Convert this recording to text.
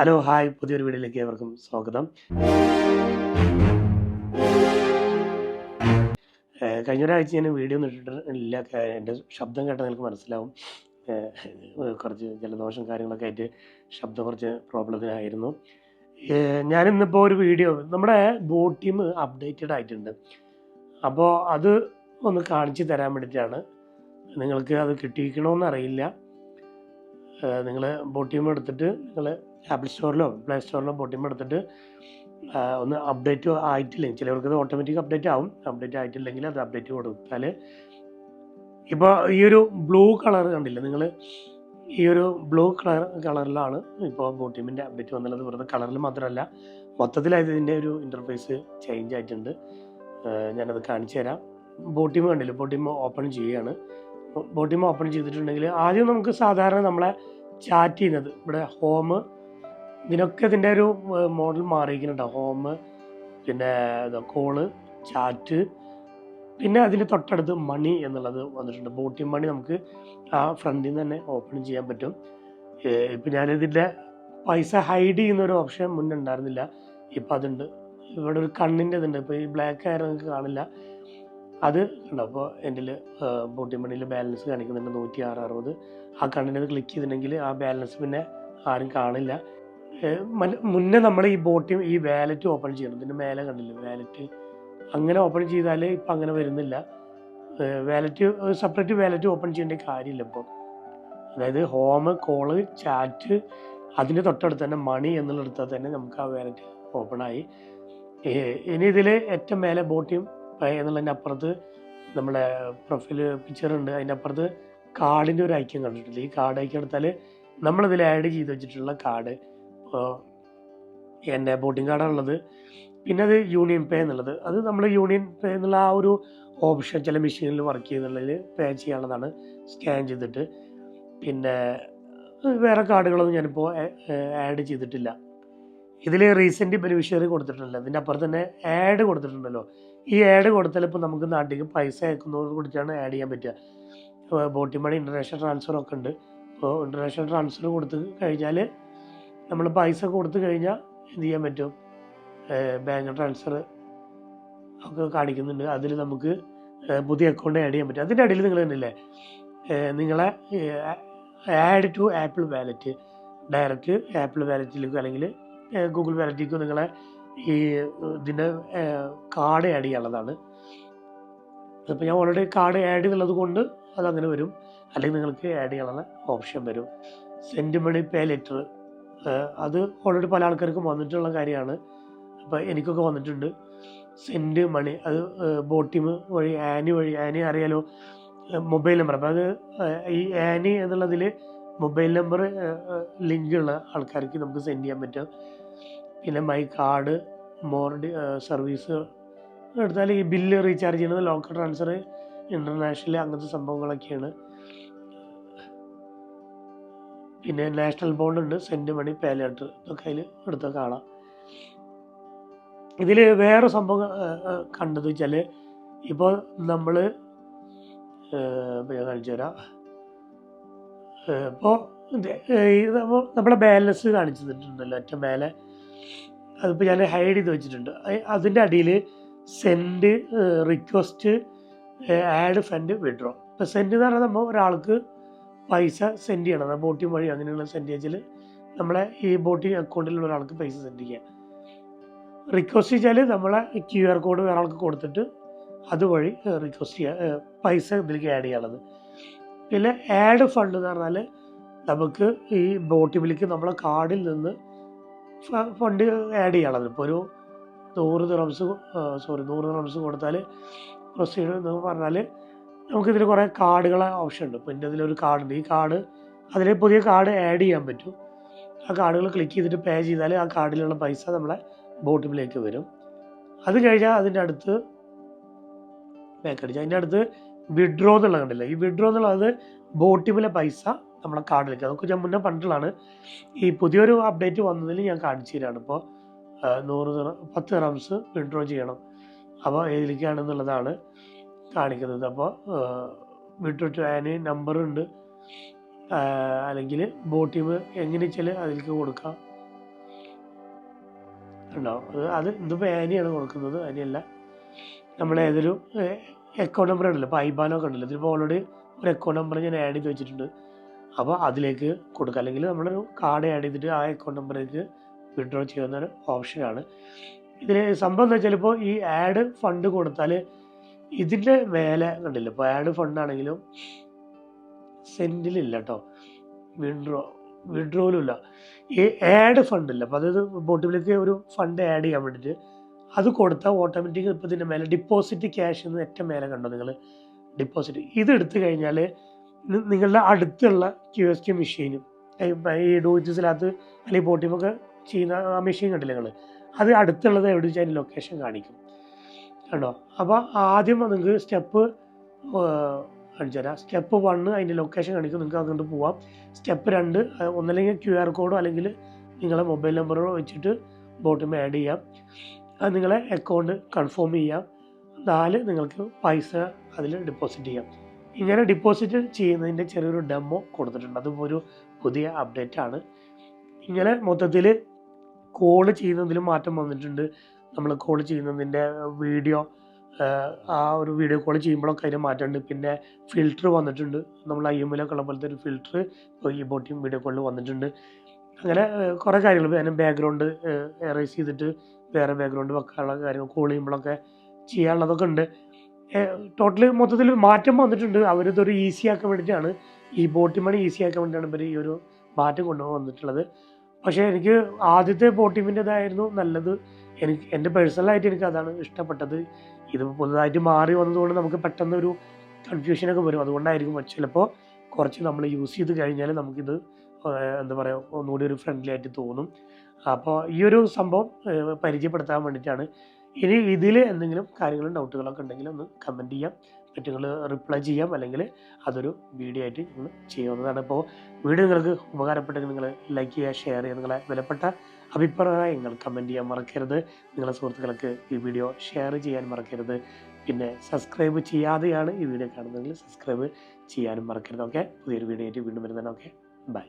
Hello hi. പുതിയൊരു വീഡിയോയിലേക്ക് ഏവർക്കും സ്വാഗതം. കഴിഞ്ഞ ഒരാഴ്ച ഞാൻ വീഡിയോ ഒന്നും ഇട്ടിട്ടില്ല. എന്റെ ശബ്ദം കേട്ടാൽ നിങ്ങൾക്ക് മനസ്സിലാവും. കുറച്ച് ജലദോഷം കാര്യങ്ങളൊക്കെ ആയിട്ട് ശബ്ദം കുറച്ച് പ്രോബ്ലത്തിനായിരുന്നു. ഞാനിന്നിപ്പോൾ ഒരു വീഡിയോ നമ്മുടെ ബോട്ട് ടീം അപ്ഡേറ്റഡ് ആയിട്ടുണ്ട്. അപ്പോൾ അത് ഒന്ന് കാണിച്ചു തരാൻ വേണ്ടിയിട്ടാണ്. നിങ്ങൾക്ക് അത് കിട്ടിയിരിക്കണമെന്ന് അറിയില്ല. നിങ്ങൾ ബോട്ട് ടീം എടുത്തിട്ട് നിങ്ങൾ ആപ്പിൾ സ്റ്റോറിലോ പ്ലേ സ്റ്റോറിലോ പൊട്ടിമ്പോൾ എടുത്തിട്ട് ഒന്ന് അപ്ഡേറ്റ് ആയിട്ടില്ലെങ്കിൽ ചിലവർക്ക് അത് ഓട്ടോമാറ്റിക് അപ്ഡേറ്റ് ആവും. അപ്ഡേറ്റ് ആയിട്ടില്ലെങ്കിൽ അത് അപ്ഡേറ്റ് കൊടുത്താൽ ഇപ്പോൾ ഈ ഒരു ബ്ലൂ കളർ കണ്ടില്ലേ? നിങ്ങൾ ഈ ഒരു ബ്ലൂ കളർ കളറിലാണ് ഇപ്പോൾ ബോട്ടിമിന്റെ അപ്ഡേറ്റ് വന്നുള്ളത്. വെറുതെ കളറിൽ മാത്രമല്ല മൊത്തത്തിലായത് ഇതിന്റെ ഒരു ഇന്റർഫേസ് ചേഞ്ച് ആയിട്ടുണ്ട്. ഞാനത് കാണിച്ചു തരാം. ബോട്ടിമ കണ്ടില്ല? ബോട്ടിമ ഓപ്പൺ ചെയ്യുകയാണ്. ബോട്ടിമ ഓപ്പൺ ചെയ്തിട്ടുണ്ടെങ്കിൽ ആദ്യം നമുക്ക് സാധാരണ നമ്മളെ ചാറ്റ് ചെയ്യുന്നത് ഇവിടെ ഹോം ഇതിനൊക്കെ ഇതിന്റെ ഒരു മോഡൽ മാറിയിരിക്കുന്നുണ്ട്. ഹോം പിന്നെ കോൾ ചാറ്റ് പിന്നെ അതിന്റെ തൊട്ടടുത്ത് മണി എന്നുള്ളത് വന്നിട്ടുണ്ട്. ബോട്ടിംഗ് മണി നമുക്ക് ആ ഫ്രണ്ടിൽ നിന്ന് തന്നെ ഓപ്പൺ ചെയ്യാൻ പറ്റും. ഇപ്പം ഞാനിതിന്റെ പൈസ ഹൈഡ് ചെയ്യുന്ന ഒരു ഓപ്ഷൻ മുന്നേ ഉണ്ടായിരുന്നില്ല. ഇപ്പം അതുണ്ട്. ഇവിടെ ഒരു കണ്ണിന്റെ ഇതുണ്ട്. ഇപ്പോൾ ഈ ബ്ലാക്ക് ആയാലും നിങ്ങൾക്ക് കാണില്ല. അത് ഉണ്ട് അപ്പോൾ എന്റെ ബോട്ടിംഗ് മണിയിൽ ബാലൻസ് കാണിക്കുന്നുണ്ട് നൂറ്റി ആറ് അറുപത്. ആ കണ്ണിന്റെ ക്ലിക്ക് ചെയ്തിട്ടുണ്ടെങ്കിൽ ആ ബാലൻസ് പിന്നെ ആരും കാണില്ല. മുന്നേ നമ്മൾ ഈ ബോട്ടിൽ ഈ വാലറ്റ് ഓപ്പൺ ചെയ്യണം. ഇതിന്റെ മേലെ കണ്ടില്ല? വാലറ്റ്. അങ്ങനെ ഓപ്പൺ ചെയ്താൽ ഇപ്പം അങ്ങനെ വരുന്നില്ല. വാലറ്റ് സെപ്പറേറ്റ് വാലറ്റ് ഓപ്പൺ ചെയ്യേണ്ട കാര്യമില്ല ഇപ്പോൾ അതായത് ഹോം കോൾ ചാറ്റ് അതിന്റെ തൊട്ടടുത്ത് തന്നെ മണി എന്നുള്ളിടത്താൽ തന്നെ നമുക്ക് ആ വാലറ്റ് ഏഹ് ഇനി ഇതിൽ ഏറ്റവും മേലെ ബോട്ടിയും എന്നുള്ളതിന്റെ അപ്പുറത്ത് നമ്മുടെ പ്രൊഫൈൽ പിക്ചർ ഉണ്ട്. അതിന്റെ അപ്പുറത്ത് കാർഡിന്റെ ഒരു ഐക്യം കണ്ടിട്ടില്ല? ഈ കാർഡ് ഐക്യം എടുത്താൽ നമ്മളിതിൽ ആഡ് ചെയ്ത് വെച്ചിട്ടുള്ള കാർഡ്. എന്റെ ബോട്ടിംഗ് കാർഡാണുള്ളത് പിന്നെ അത് യൂണിയൻ പേ എന്നുള്ളത്. അത് നമ്മൾ യൂണിയൻ പേ എന്നുള്ള ആ ഒരു ഓപ്ഷൻ ചില മെഷീനിൽ വർക്ക് ചെയ്യുന്നുള്ളതിൽ പേ ചെയ്യാനുള്ളതാണ് സ്കാൻ ചെയ്തിട്ട്. പിന്നെ വേറെ കാർഡുകളൊന്നും ഞാനിപ്പോൾ ആഡ് ചെയ്തിട്ടില്ല. ഇതിൽ റീസെന്റ് ബെനിഫിഷ്യറി കൊടുത്തിട്ടുണ്ടല്ലോ അതിന്റെ അപ്പുറത്ത് തന്നെ ആഡ് കൊടുത്തിട്ടുണ്ടല്ലോ. ഈ ആഡ് കൊടുത്താൽ ഇപ്പോൾ നമുക്ക് നാട്ടിലേക്ക് പൈസ അയക്കുന്നതോട് കൂടിയിട്ടാണ് ആഡ് ചെയ്യാൻ പറ്റുക. ബോട്ടി മണി ഇന്റർനാഷണൽ ട്രാൻസ്ഫർ ഒക്കെ ഉണ്ട്. അപ്പോൾ ഇന്റർനാഷണൽ ട്രാൻസ്ഫർ കൊടുത്ത് കഴിഞ്ഞാൽ നമ്മൾ പൈസ കൊടുത്തു കഴിഞ്ഞാൽ എന്ത് ചെയ്യാൻ പറ്റും? ബാങ്ക് ട്രാൻസ്ഫർ ഒക്കെ കാണിക്കുന്നുണ്ട്. അതിൽ നമുക്ക് പുതിയ അക്കൗണ്ട് ആഡ് ചെയ്യാൻ പറ്റും. അതിന്റെ അടിയിൽ നിങ്ങൾ കണ്ടില്ലേ നിങ്ങളെ add to Apple wallet direct Apple വാലറ്റിലേക്കോ അല്ലെങ്കിൽ ഗൂഗിൾ വാലറ്റിലേക്കോ നിങ്ങളെ ഈ ഇതിന്റെ കാർഡ് ആഡ് ചെയ്യാനുള്ളതാണ്. അപ്പോൾ ഞാൻ ഓൾറെഡി കാർഡ് ആഡ് ചെയ്യുന്നത് കൊണ്ട് അതങ്ങനെ വരും. അല്ലെങ്കിൽ നിങ്ങൾക്ക് ആഡ് ചെയ്യാനുള്ള ഓപ്ഷൻ വരും. സെന്റ് മണി പേ ലെറ്റർ അത് ഓൾറെഡി പല ആൾക്കാർക്കും വന്നിട്ടുള്ള കാര്യമാണ്. അപ്പോൾ എനിക്കൊക്കെ വന്നിട്ടുണ്ട്. സെൻഡ് മണി അത് ബോട്ടിം വഴി ആനി വഴി ആനി അറിയാലോ മൊബൈൽ നമ്പർ അപ്പോൾ അത് ഈ ആനി എന്നുള്ളതിൽ മൊബൈൽ നമ്പർ ലിങ്ക് ഉള്ള ആൾക്കാർക്ക് നമുക്ക് സെൻഡ് ചെയ്യാൻ പറ്റും. പിന്നെ മൈ കാർഡ് മോർ സർവീസ് എടുത്താൽ ഈ ബില്ല് റീചാർജ് ചെയ്യുന്നത് ലോക്കൽ ട്രാൻസ്ഫർ ഇന്റർനാഷണൽ അങ്ങനത്തെ സംഭവങ്ങളൊക്കെയാണ്. പിന്നെ നാഷണൽ ബോണ്ട് ഉണ്ട് സെന്റ് മണി പാലറ്റ് ഇതൊക്കെ അതിൽ എടുത്ത് കാണാം. ഇതിൽ വേറെ സംഭവം കണ്ടത് വെച്ചാൽ ഇപ്പോൾ നമ്മൾ ഞാൻ കാണിച്ചു തരാം. ഇപ്പോൾ നമ്മളെ ബാലൻസ് കാണിച്ചു തന്നിട്ടുണ്ടല്ലോ ഏറ്റവും മേലെ. അതിപ്പോൾ ഞാൻ ഹൈഡ് ചെയ്ത് വെച്ചിട്ടുണ്ട്. അതിന്റെ അടിയിൽ send request add fund withdraw. ഇപ്പോൾ സെൻഡ് എന്ന് പറഞ്ഞാൽ നമ്മൾ ഒരാൾക്ക് പൈസ സെൻഡ് ചെയ്യണം. ബോട്ടിംഗ് വഴി അങ്ങനെയുള്ള ചെയ്താൽ നമ്മളെ ഈ ബോട്ടിംഗ് അക്കൗണ്ടിലുള്ള ഒരാൾക്ക് പൈസ സെൻഡ് ചെയ്യാം. റിക്വസ്റ്റ് ചെയ്താൽ നമ്മളെ ക്യു ആർ കോഡ് ഒരാൾക്ക് കൊടുത്തിട്ട് അതുവഴി റിക്വസ്റ്റ് ചെയ്യുക പൈസ ഇതിലേക്ക് ആഡ് ചെയ്യാനുള്ളത് പിന്നെ ആഡ് ഫണ്ട് എന്ന് പറഞ്ഞാൽ നമുക്ക് ഈ ബോട്ടിമിലേക്ക് നമ്മളെ കാർഡിൽ നിന്ന് ഫണ്ട് ആഡ് ചെയ്യാനുള്ളത് ഇപ്പോൾ ഒരു നൂറ് ദിറംസ് സോറി നൂറ് ദിറംസ് കൊടുത്താൽ പ്രൊസീഡ് എന്ന് പറഞ്ഞാൽ നമുക്കിതിൽ കുറേ കാർഡുകളെ ഓപ്ഷൻ ഉണ്ട് ഇപ്പോൾ എന്റെ ഇതിലൊരു കാർഡുണ്ട്. ഈ കാർഡ് അതിൽ പുതിയ കാർഡ് ആഡ് ചെയ്യാൻ പറ്റും. ആ കാർഡുകൾ ക്ലിക്ക് ചെയ്തിട്ട് പേ ചെയ്താൽ ആ കാർഡിലുള്ള പൈസ നമ്മളെ ബോട്ടിമിലേക്ക് വരും. അത് കഴിഞ്ഞാൽ അതിന്റെ അടുത്ത് ബാക്ക് അടിച്ച് അതിന്റെ അടുത്ത് വിഡ്രോ എന്നുള്ള കണ്ടില്ല? ഈ വിഡ്രോ എന്നുള്ളത് ബോട്ടിമിലെ പൈസ നമ്മളെ കാർഡിലേക്ക്. അതൊക്കെ ഞാൻ മുന്നേ പറഞ്ഞിട്ടുള്ളതാണ്. ഈ പുതിയൊരു അപ്ഡേറ്റ് വന്നതിൽ ഞാൻ കാണിച്ചു തരാണ്. ഇപ്പോൾ നൂറ് പത്ത് റംസ് വിഡ്രോ ചെയ്യണം. അപ്പോൾ ഏതിലേക്കാണെന്നുള്ളതാണ്. കാണിക്കുന്നത്. അപ്പോൾ വിട്ടിട്ട് അതിന് നമ്പറുണ്ട് അല്ലെങ്കിൽ ബോട്ടിം എങ്ങനെ വെച്ചാൽ അതിലേക്ക് കൊടുക്കാം. ഉണ്ടോ? അത് അത് ഇതിപ്പോൾ ആനിയാണ് കൊടുക്കുന്നത്. ആനിയല്ല നമ്മുടെ ഏതൊരു അക്കൗണ്ട് നമ്പർ ഉണ്ടല്ലോ. ഇപ്പോൾ ഐബാനൊക്കെ ഉണ്ടല്ലോ. ഇതിപ്പോൾ ഓൾറെഡി ഒരു അക്കൗണ്ട് നമ്പർ ഞാൻ ആഡ് ചെയ്ത് വെച്ചിട്ടുണ്ട്. അപ്പോൾ അതിലേക്ക് കൊടുക്കുക അല്ലെങ്കിൽ നമ്മളൊരു കാർഡ് ആഡ് ചെയ്തിട്ട് ആ അക്കൗണ്ട് നമ്പറിലേക്ക് വിഡ്രോ ചെയ്യുന്ന ഒരു ഓപ്ഷനാണ് ഇതിൽ സംഭവം എന്താ വെച്ചാൽ ഇപ്പോൾ ഈ ആഡ് ഫണ്ട് കൊടുത്താൽ ഇതിന്റെ മേലെ കണ്ടില്ല? ഇപ്പോൾ ആഡ് ഫണ്ട് ആണെങ്കിലും സെന്റിലില്ല കേട്ടോ വിഡ്രോ വിഡ്രോയിലും ഇല്ല. ഈ ആഡ് ഫണ്ട് ഇല്ല. അപ്പോൾ അതായത് ബോട്ടിലേക്ക് ഒരു ഫണ്ട് ആഡ് ചെയ്യാൻ വേണ്ടിയിട്ട് അത് കൊടുത്താൽ ഓട്ടോമാറ്റിക് ഇപ്പോൾ ഇതിന്റെ മേലെ ഡിപ്പോസിറ്റ് ക്യാഷ് എന്ന് ഏറ്റവും മേലെ കണ്ടോ നിങ്ങൾ ഡിപ്പോസിറ്റ് ഇത് എടുത്തു കഴിഞ്ഞാൽ നിങ്ങളുടെ അടുത്തുള്ള ക്യു എസ് ടി മെഷീനും ഈ ഡോയിച്ചസിനകത്ത് അല്ലെങ്കിൽ ബോട്ടിമൊക്കെ ചെയ്യുന്ന ആ മെഷീൻ കണ്ടില്ല നിങ്ങൾ അത് അടുത്തുള്ളത് എവിടെ വെച്ചാൽ ലൊക്കേഷൻ കാണിക്കും. കണ്ടോ അപ്പോൾ ആദ്യം നിങ്ങൾക്ക് സ്റ്റെപ്പ് കാണിച്ചു തരാം. സ്റ്റെപ്പ് വണ്ണ് അതിന്റെ ലൊക്കേഷൻ കാണിക്കും നിങ്ങൾക്ക് അതുകൊണ്ട് പോവാം. സ്റ്റെപ്പ് രണ്ട് ഒന്നല്ലെങ്കിൽ ക്യു ആർ കോഡോ അല്ലെങ്കിൽ നിങ്ങളെ മൊബൈൽ നമ്പറോ വെച്ചിട്ട് ബോട്ടിൽ ആഡ് ചെയ്യാം. അത് നിങ്ങളെ അക്കൗണ്ട് കൺഫേം ചെയ്യാം. നാല് നിങ്ങൾക്ക് പൈസ അതിൽ ഡെപ്പോസിറ്റ് ചെയ്യാം. ഇങ്ങനെ ഡെപ്പോസിറ്റ് ചെയ്യുന്നതിന്റെ ചെറിയൊരു ഡെമോ കൊടുത്തിട്ടുണ്ട്. അതും ഒരു പുതിയ അപ്ഡേറ്റ് ആണ്. ഇങ്ങനെ മൊത്തത്തിൽ കോൾ ചെയ്യുന്നതിലും മാറ്റം വന്നിട്ടുണ്ട്. നമ്മൾ കോൾ ചെയ്യുന്നതിന്റെ വീഡിയോ ആ ഒരു വീഡിയോ കോൾ ചെയ്യുമ്പോഴൊക്കെ അതിന് മാറ്റമുണ്ട്. പിന്നെ ഫിൽറ്റർ വന്നിട്ടുണ്ട്. നമ്മൾ ഐ എം എല്ലൊക്കെ ഉള്ള പോലത്തെ ഒരു ഫിൽറ്റർ ഈ ബോട്ടിയും വീഡിയോ കോളിൽ വന്നിട്ടുണ്ട്. അങ്ങനെ കുറേ കാര്യങ്ങൾ അതിന് ബാക്ക്ഗ്രൗണ്ട് എറേസ് ചെയ്തിട്ട് വേറെ ബാക്ക്ഗ്രൗണ്ട് വെക്കാനുള്ള കാര്യങ്ങൾ കോൾ ചെയ്യുമ്പോഴൊക്കെ ചെയ്യാനുള്ളതൊക്കെ ഉണ്ട്. ടോട്ടൽ മൊത്തത്തിൽ മാറ്റം വന്നിട്ടുണ്ട്. അവരിതൊരു ഈസി ആക്കാൻ വേണ്ടിയിട്ടാണ്. ഈ ബോട്ടിമണി ഈസി ആക്കാൻ വേണ്ടിയിട്ടാണ് ഇവർ ഈ ഒരു മാറ്റം കൊണ്ടുപോകാൻ വന്നിട്ടുള്ളത് പക്ഷേ എനിക്ക് ആദ്യത്തെ പോട്ടിമിന്റെതായിരുന്നു നല്ലത്. എനിക്ക് എന്റെ പേഴ്സണലായിട്ട് എനിക്ക് അതാണ് ഇഷ്ടപ്പെട്ടത്. ഇത് പുതുതായിട്ട് മാറി വന്നതുകൊണ്ട് നമുക്ക് പെട്ടെന്ന് ഒരു കൺഫ്യൂഷനൊക്കെ വരും. അതുകൊണ്ടായിരിക്കും ചിലപ്പോൾ കുറച്ച് നമ്മൾ യൂസ് ചെയ്ത് കഴിഞ്ഞാൽ നമുക്കിത് എന്താ പറയുക ഒന്നുകൂടി ഒരു ഫ്രണ്ട്ലി ആയിട്ട് തോന്നും. അപ്പോൾ ഈ ഒരു സംഭവം പരിചയപ്പെടുത്താൻ വേണ്ടിയിട്ടാണ്. ഇനി ഇതിൽ എന്തെങ്കിലും കാര്യങ്ങളും ഡൗട്ടുകളൊക്കെ ഉണ്ടെങ്കിൽ ഒന്ന് കമന്റ് ചെയ്യാം. പറ്റുങ്ങൾ റിപ്ലൈ ചെയ്യാം. അല്ലെങ്കിൽ അതൊരു വീഡിയോ ആയിട്ട് നിങ്ങൾ ചെയ്യാവുന്നതാണ്. അപ്പോൾ വീഡിയോ നിങ്ങൾക്ക് ഉപകാരപ്പെട്ടെങ്കിൽ നിങ്ങൾ ലൈക്ക് ചെയ്യുക ഷെയർ ചെയ്യുക നിങ്ങളെ വിലപ്പെട്ട അഭിപ്രായങ്ങൾ കമന്റ് ചെയ്യാൻ മറക്കരുത്. നിങ്ങളുടെ സുഹൃത്തുക്കൾക്ക് ഈ വീഡിയോ ഷെയർ ചെയ്യാൻ മറക്കരുത്. പിന്നെ സബ്സ്ക്രൈബ് ചെയ്യാതെയാണ് ഈ വീഡിയോ കാണുന്നതെങ്കിൽ സബ്സ്ക്രൈബ് ചെയ്യാനും മറക്കരുത്. ഓക്കെ പുതിയൊരു വീഡിയോ ആയിട്ട് വീണ്ടും വരുന്നതാണ്. Okay bye